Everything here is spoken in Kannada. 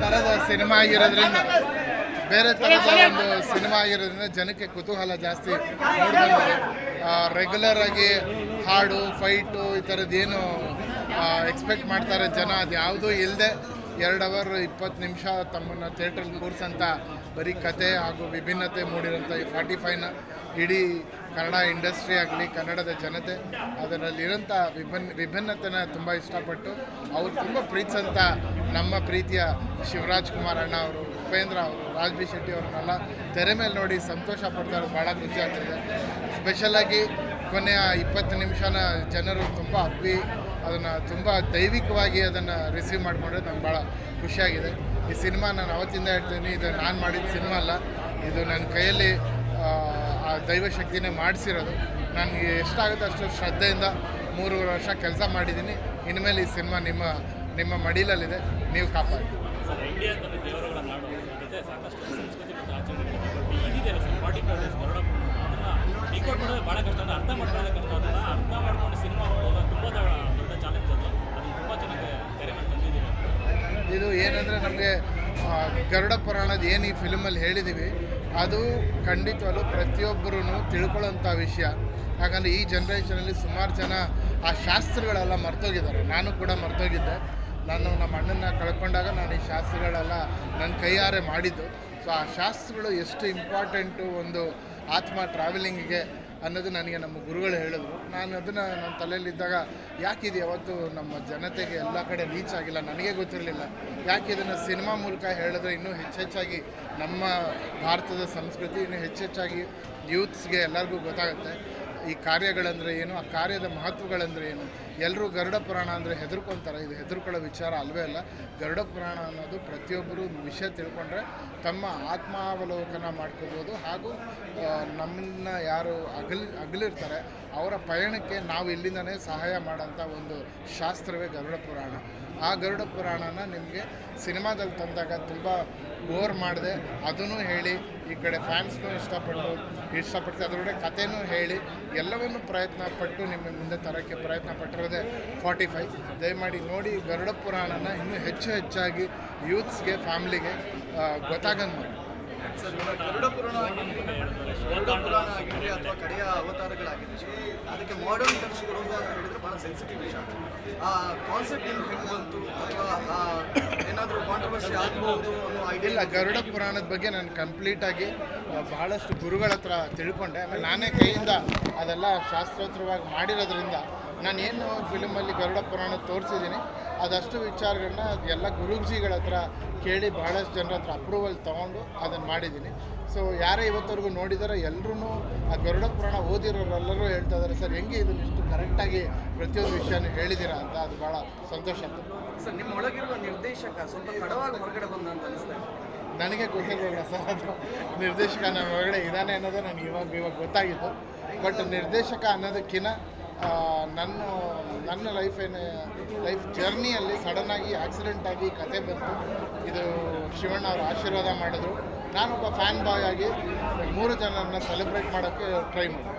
ಥರದ ಸಿನಿಮಾ ಆಗಿರೋದ್ರಿಂದ, ಬೇರೆ ಥರದ ಒಂದು ಸಿನಿಮಾ ಆಗಿರೋದ್ರಿಂದ ಜನಕ್ಕೆ ಕುತೂಹಲ ಜಾಸ್ತಿ ರೆಗ್ಯುಲರ್ ಆಗಿ ಹಾಡು ಫೈಟು ಈ ಥರದ್ದೇನು ಎಕ್ಸ್ಪೆಕ್ಟ್ ಮಾಡ್ತಾರೆ ಜನ, ಅದು ಯಾವುದೂ ಇಲ್ಲದೆ ಎರಡು ಅವರ್ ಇಪ್ಪತ್ತು ನಿಮಿಷ ತಮ್ಮನ್ನು ಥಿಯೇಟ್ರಲ್ಲಿ ಕೂರಿಸಂಥ ಬರೀ ಕತೆ ಹಾಗೂ ವಿಭಿನ್ನತೆ ಮೂಡಿರೋಂಥ ಈ ಫಾರ್ಟಿ ಫೈವ್ನ ಇಡೀ ಕನ್ನಡ ಇಂಡಸ್ಟ್ರಿ ಆಗಲಿ, ಕನ್ನಡದ ಜನತೆ ಅದರಲ್ಲಿರೋಂಥ ವಿಭಿನ್ನ, ವಿಭಿನ್ನತೆನ ತುಂಬ ಇಷ್ಟಪಟ್ಟು ಅವ್ರು ತುಂಬ ಪ್ರೀತಿಸಂಥ ನಮ್ಮ ಪ್ರೀತಿಯ ಶಿವರಾಜ್ ಕುಮಾರ್ ಅಣ್ಣ ಅವರು, ಉಪೇಂದ್ರ ಅವರು ರಾಜ್ ಬಿ ಶೆಟ್ಟಿ ಅವ್ರನ್ನೆಲ್ಲ ತೆರೆ ಮೇಲೆ ನೋಡಿ ಸಂತೋಷ ಪಡ್ತಾರೆ ಭಾಳ ಖುಷಿ ಆಗ್ತಿದೆ. ಸ್ಪೆಷಲಾಗಿ ಕೊನೆಯ ಇಪ್ಪತ್ತು ನಿಮಿಷನ ಜನರು ತುಂಬ ಅಪ್ಪಿ ಅದನ್ನು ತುಂಬ ದೈವಿಕವಾಗಿ ಅದನ್ನು ರಿಸೀವ್ ಮಾಡಿಕೊಂಡ್ರೆ ನಂಗೆ ಭಾಳ ಖುಷಿಯಾಗಿದೆ ಈ ಸಿನಿಮಾ ನಾನು ಅವತ್ತಿಂದ ಹೇಳ್ತೀನಿ, ಇದು ನಾನು ಮಾಡಿದ ಸಿನಿಮಾ ಅಲ್ಲ. ಇದು ನನ್ನ ಕೈಯಲ್ಲಿ ಆ, ಆ ದೈವ ಶಕ್ತಿನೇ ಮಾಡಿಸಿರೋದು. ನನಗೆ ಎಷ್ಟಾಗುತ್ತೆ ಅಷ್ಟು ಶ್ರದ್ಧೆಯಿಂದ ಮೂರು ವರ್ಷ ಕೆಲಸ ಮಾಡಿದ್ದೀನಿ. ಇನ್ಮೇಲೆ ಈ ಸಿನಿಮಾ ನಿಮ್ಮ ನಿಮ್ಮ ಮಡಿಲಲ್ಲಿದೆ. ನೀವು ಕಾಪಾಡಿ. ಇದು ಏನಂದರೆ ನಮಗೆ ಗರುಡ ಪುರಾಣದ ಏನು ಈ ಫಿಲ್ಮಲ್ಲಿ ಹೇಳಿದ್ದೀವಿ ಅದು ಖಂಡಿತವಾಗ್ಲೂ ಪ್ರತಿಯೊಬ್ಬರೂ ತಿಳ್ಕೊಳ್ಳೋಂಥ ವಿಷಯ. ಯಾಕಂದರೆ ಈ ಜನ್ರೇಷನಲ್ಲಿ ಸುಮಾರು ಜನ ಆ ಶಾಸ್ತ್ರಗಳೆಲ್ಲ ಮರ್ತೋಗಿದ್ದಾರೆ. ನಾನು ಕೂಡ ಮರ್ತೋಗಿದ್ದೆ. ನಾನು ನಮ್ಮ ಅಣ್ಣನ ಕಳ್ಕೊಂಡಾಗ ನಾನು ಈ ಶಾಸ್ತ್ರಗಳೆಲ್ಲ ನನ್ನ ಕೈಯಾರೆ ಮಾಡಿದ್ದು. ಸೊ ಆ ಶಾಸ್ತ್ರಗಳು ಎಷ್ಟು ಇಂಪಾರ್ಟೆಂಟು ಒಂದು ಆತ್ಮ ಟ್ರಾವೆಲಿಂಗಿಗೆ ಅನ್ನೋದು ನನಗೆ ನಮ್ಮ ಗುರುಗಳು ಹೇಳಿದ್ರು ನಾನು ಅದನ್ನು ನನ್ನ ತಲೆಯಲ್ಲಿದ್ದಾಗ ಯಾಕೆ ಇದು ಯಾವತ್ತು ನಮ್ಮ ಜನತೆಗೆ ಎಲ್ಲ ಕಡೆ ರೀಚ್ ಆಗಿಲ್ಲ, ನನಗೆ ಗೊತ್ತಿರಲಿಲ್ಲ. ಯಾಕೆ ಇದನ್ನು ಸಿನಿಮಾ ಮೂಲಕ ಹೇಳಿದ್ರೆ ಇನ್ನೂ ಹೆಚ್ಚೆಚ್ಚಾಗಿ ನಮ್ಮ ಭಾರತದ ಸಂಸ್ಕೃತಿ ಇನ್ನೂ ಹೆಚ್ಚೆಚ್ಚಾಗಿ ಯೂತ್ಸ್ಗೆ ಎಲ್ಲರಿಗೂ ಗೊತ್ತಾಗುತ್ತೆ. ಈ ಕಾರ್ಯಗಳಂದರೆ ಏನು, ಆ ಕಾರ್ಯದ ಮಹತ್ವಗಳಂದರೆ ಏನು? ಎಲ್ಲರೂ ಗರುಡ ಪುರಾಣ ಅಂದರೆ ಹೆದರ್ಕೊತಾರೆ. ಇದು ಹೆದರ್ಕೊಳ್ಳೋ ವಿಚಾರ ಅಲ್ವೇ ಅಲ್ಲ. ಗರುಡ ಪುರಾಣ ಅನ್ನೋದು ಪ್ರತಿಯೊಬ್ಬರು ವಿಷಯ ತಿಳ್ಕೊಂಡ್ರೆ ತಮ್ಮ ಆತ್ಮಾವಲೋಕನ ಮಾಡ್ಕೋಬೋದು. ಹಾಗೂ ನಮ್ಮನ್ನ ಯಾರು ಅಗಲಿ, ಅಗಲಿರ್ತಾರೆ. ಅವರ ಪಯಣಕ್ಕೆ ನಾವು ಇಲ್ಲಿಂದನೇ ಸಹಾಯ ಮಾಡೋಂಥ ಒಂದು ಶಾಸ್ತ್ರವೇ ಗರುಡ ಪುರಾಣ. ಆ ಗರುಡ ಪುರಾಣನ ನಿಮಗೆ ಸಿನಿಮಾದಲ್ಲಿ ತಂದಾಗ ತುಂಬ ಬೋರ್ ಮಾಡಿದೆ. ಅದನ್ನು ಹೇಳಿ, ಈ ಕಡೆ ಫ್ಯಾನ್ಸ್ನೂ ಇಷ್ಟಪಟ್ಟು ಇಷ್ಟಪಟ್ಟು ಅದರೊಳಗೆ ಕಥೆನೂ ಹೇಳಿ, ಎಲ್ಲವನ್ನು ಪ್ರಯತ್ನ ಪಟ್ಟು ನಿಮ್ಮ ಮುಂದೆ ತರೋಕ್ಕೆ ಪ್ರಯತ್ನ ಪಟ್ಟಿರೋದೇ ಫಾರ್ಟಿ ಫೈವ್. ದಯಮಾಡಿ ನೋಡಿ ಗರುಡ ಪುರಾಣನ ಇನ್ನೂ ಹೆಚ್ಚು ಹೆಚ್ಚಾಗಿ ಯೂತ್ಸ್ಗೆ ಫ್ಯಾಮ್ಲಿಗೆ ಗೊತ್ತಾಗಂಗೆ ಮಾಡಿ. ಸರ್ ಇವಾಗ ಗರುಡ ಪುರಾಣ ಆಗಿರಲಿ ಗರುಡ ಪುರಾಣ ಆಗಿರಲಿ ಅಥವಾ ಕಡೆಯ ಅವತಾರಗಳಾಗಿರಲಿ ಅದಕ್ಕೆ ಮಾಡರ್ನ್ ಟಚ್ ಕೊಡೋದು ಅಂತ ಹೇಳಿದ್ರೆ ಭಾಳ ಸೆನ್ಸಿಟಿವ್ ವಿಷಯ. ಆ ಕಾನ್ಸೆಪ್ಟ್ ಏನು ಹೆಂಗೆ ಬಂತು ಅಥವಾ ಏನಾದರೂ ಕಾಂಟ್ರವರ್ಸಿ ಆಗ್ಬೋದು ಅನ್ನೋ ಐಡಿಯಾ ಇಲ್ಲ ಗರುಡ ಪುರಾಣದ ಬಗ್ಗೆ ನಾನು ಕಂಪ್ಲೀಟಾಗಿ ಬಹಳಷ್ಟು ಗುರುಗಳ ಹತ್ರ ತಿಳ್ಕೊಂಡೆ. ಆಮೇಲೆ ನಾನೇ ಕೈಯಿಂದ ಅದೆಲ್ಲ ಶಾಸ್ತ್ರೋತ್ತರವಾಗಿ ಮಾಡಿರೋದ್ರಿಂದ ನಾನು ಏನು ಫಿಲ್ಮಲ್ಲಿ ಗರುಡ ಪುರಾಣ ತೋರಿಸಿದ್ದೀನಿ ಅದಷ್ಟು ವಿಚಾರಗಳನ್ನ ಎಲ್ಲ ಗುರೂಜಿಗಳ ಹತ್ರ ಕೇಳಿ ಬಹಳಷ್ಟು ಜನರ ಹತ್ರ ಅಪ್ರೂವಲ್ ತೊಗೊಂಡು ಅದನ್ನು ಮಾಡಿದ್ದೀನಿ. ಸೊ ಯಾರೇ ಇವತ್ತವರೆಗೂ ನೋಡಿದಾರೋ ಎಲ್ಲರೂ ಆ ಗರುಡ ಪುರಾಣ ಓದಿರೋರೆಲ್ಲರೂ ಹೇಳ್ತಾ ಇದ್ದಾರೆ ಸರ್ ಹೆಂಗೆ ಇದನ್ನು ಇಷ್ಟು ಕರೆಕ್ಟಾಗಿ ಪ್ರತಿಯೊಂದು ವಿಷಯನೂ ಹೇಳಿದ್ದೀರಾ? ಅಂತ ಅದು ಭಾಳ ಸಂತೋಷ ಆಗ್ತದೆ. ಸರ್ ನಿಮ್ಮ ಒಳಗಿರುವ ನಿರ್ದೇಶಕ ಸ್ವಲ್ಪ ತಡವಾಗಿ ಹೊರಗಡೆ ಬಂದ ಅಂತ ಅನಿಸ್ತಾ ನನಗೆ ಗೊತ್ತಿರಲಿಲ್ಲ ಸರ್ ಅದು ನಿರ್ದೇಶಕ ನನ್ನ ಒಳಗಡೆ ಇದ್ದಾನೆ ಅನ್ನೋದೇ ನನಗೆ ಇವಾಗ ಇವಾಗ ಗೊತ್ತಾಗಿತ್ತು ಬಟ್ ನಿರ್ದೇಶಕ ಅನ್ನೋದಕ್ಕಿಂತ ನನ್ನ ನನ್ನ ಲೈಫ್ ಏನು ಲೈಫ್ ಜರ್ನಿಯಲ್ಲಿ ಸಡನ್ನಾಗಿ ಆಕ್ಸಿಡೆಂಟ್ ಆಗಿ ಕತೆ ಬಂತು. ಇದು ಶಿವಣ್ಣ ಅವರು ಆಶೀರ್ವಾದ ಮಾಡಿದ್ರು. ನಾನೊಬ್ಬ ಫ್ಯಾನ್ ಬಾಯ್ ಆಗಿ ಮೂರು ಜನರನ್ನ ಸೆಲೆಬ್ರೇಟ್ ಮಾಡೋಕ್ಕೆ ಟ್ರೈ ಮಾಡಿದೆ.